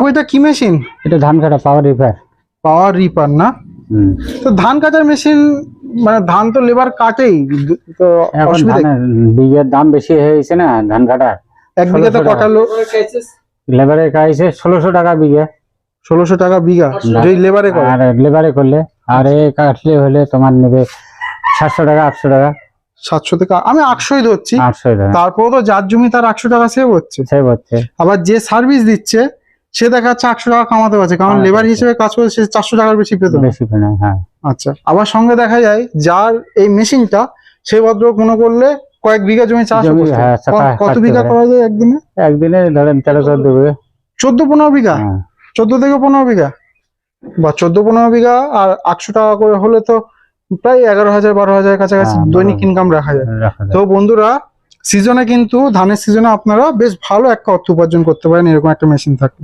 ও এটা কি মেশিন এটা ধান কাটা পাওয়ার রিপার পাওয়ার রিপার না? তো ধান কাটার মেশিন মানে ধান তো লেবার কাটেই তো এখন অসুবিধা বীজের দাম বেশি হয়েছে না ধান কাটার। এক বিঘাতে 1600 কটা লোক লেবারের কাছে ষোলোশো টাকা বিঘা। ষোলোশো টাকা বিঘা যদি লেবারে করে। আর লেবারে করলে আর এ কাটলে হলে তোমার নেবে সাতশো টাকা আটশো টাকা। সাতশো থেকে আমি আটশোই ধরছি। আটশো টাকা তারপর তো যার জমি তার একশো টাকা সেভ হচ্ছে। সে হচ্ছে। আবার যে সার্ভিস দিচ্ছে সে দেখা যাচ্ছে একশো টাকা কামাতে পারছে কারণ লেবার হিসেবে কাজ করে সে চারশো টাকার বেশি পেত। বেশি হ্যাঁ। আচ্ছা আবার সঙ্গে দেখা যায় যার এই মেশিনটা সে ভদ্রলোক মনে করলে কয়েক বিঘা জমি চাষ হ্যাঁ, কত বিঘা। করা যায় একদিনে? একদিনে ধরেন তেরো চোদ্দ বিঘে। চোদ্দ পনেরো বিঘা? হ্যাঁ। চোদ্দ থেকে পনেরো বিঘা? বা চোদ্দ পনেরো বিঘা আর আটশো টাকা করে হলে তো প্রায় এগারো হাজার বারো হাজার কাছাকাছি হ্যাঁ, দৈনিক ইনকাম রাখা যায়। রাখা যায়। তো বন্ধুরা সিজনে কিন্তু ধানের সিজনে আপনারা বেশ ভালো একটা অর্থ উপার্জন করতে পারেন এরকম একটা মেশিন থাকলে।